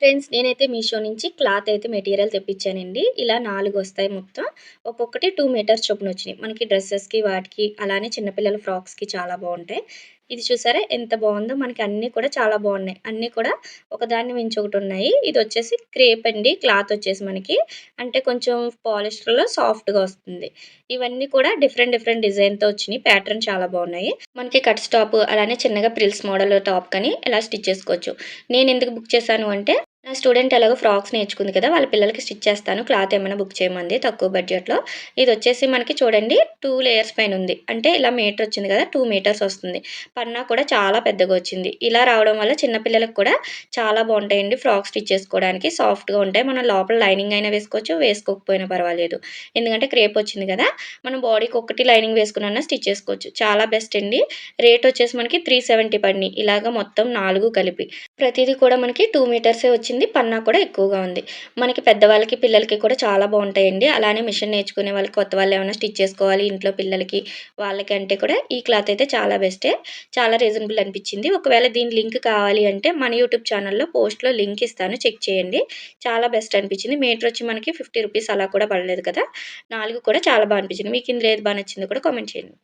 Friends నేనైతే మీషో నుంచి cloth అయితే మెటీరియల్ తెప్పించానండి. ఇలా నాలుగు వస్తాయి మొత్తం. ఒక్కొక్కటి టూ మీటర్స్ చొప్పున వచ్చినాయి. మనకి డ్రెస్సెస్కి వాటికి అలానే చిన్నపిల్లల ఫ్రాక్స్కి చాలా బాగుంటాయి. ఇది చూసారా? ఎంత బాగుందో. మనకి అన్నీ కూడా చాలా బాగున్నాయి. అన్నీ కూడా ఒకదాన్ని మించి ఒకటి ఉన్నాయి. ఇది వచ్చేసి క్రేప్ అండి. క్లాత్ వచ్చేసి మనకి అంటే కొంచెం పాలిస్టర్లో సాఫ్ట్గా వస్తుంది. ఇవన్నీ కూడా డిఫరెంట్ డిఫరెంట్ డిజైన్తో వచ్చినాయి. ప్యాటర్న్ చాలా బాగున్నాయి. మనకి కట్ స్టాప్ అలానే చిన్నగా ప్రిల్స్ మోడల్ టాప్ కానీ ఇలా స్టిచ్ చేసుకోవచ్చు. నేను ఎందుకు బుక్ చేశాను అంటే నా స్టూడెంట్ ఎలాగో ఫ్రాక్స్ నేర్చుకుంది కదా వాళ్ళ పిల్లలకి స్టిచ్ చేస్తాను క్లాత్ ఏమైనా బుక్ చేయమంది తక్కువ బడ్జెట్లో. ఇది వచ్చేసి మనకి చూడండి టూ లేయర్స్ పైన ఉంది. అంటే ఇలా మీటర్ వచ్చింది కదా టూ మీటర్స్ వస్తుంది. పన్నా కూడా చాలా పెద్దగా వచ్చింది. ఇలా రావడం వల్ల చిన్నపిల్లలకు కూడా చాలా బాగుంటాయండి ఫ్రాక్స్ స్టిచ్ చేసుకోవడానికి సాఫ్ట్గా ఉంటాయి. మనం లోపల లైనింగ్ అయినా వేసుకోవచ్చు వేసుకోకపోయినా పర్వాలేదు. ఎందుకంటే క్రేప్ వచ్చింది కదా మనం బాడీకి ఒకటి లైనింగ్ వేసుకున్నా స్టిచ్ చేసుకోవచ్చు. చాలా బెస్ట్ అండి. రేట్ వచ్చేసి మనకి త్రీ సెవెంటీ పడినాయి. ఇలాగ మొత్తం నాలుగు కలిపి. ప్రతిదీ కూడా మనకి టూ మీటర్సే వచ్చింది పన్నా కూడా ఎక్కువగా ఉంది. మనకి పెద్దవాళ్ళకి పిల్లలకి కూడా చాలా బాగుంటాయండి. అలానే మిషన్ నేర్చుకునే వాళ్ళకి కొత్త వాళ్ళు ఏమైనా స్టిచ్ చేసుకోవాలి ఇంట్లో పిల్లలకి వాళ్ళకి అంటే కూడా ఈ క్లాత్ అయితే చాలా బెస్టే. చాలా రీజనబుల్ అనిపించింది. ఒకవేళ దీని లింక్ కావాలి అంటే మన యూట్యూబ్ ఛానల్లో పోస్ట్లో లింక్ ఇస్తాను. చెక్ చేయండి. చాలా బెస్ట్ అనిపించింది. మీటర్ వచ్చి మనకి ఫిఫ్టీ రూపీస్ అలా కూడా పడలేదు కదా. నాలుగు కూడా చాలా బాగా అనిపించింది. మీకు ఇందులో ఏది బాగా నచ్చింది కూడా కామెంట్ చేయండి.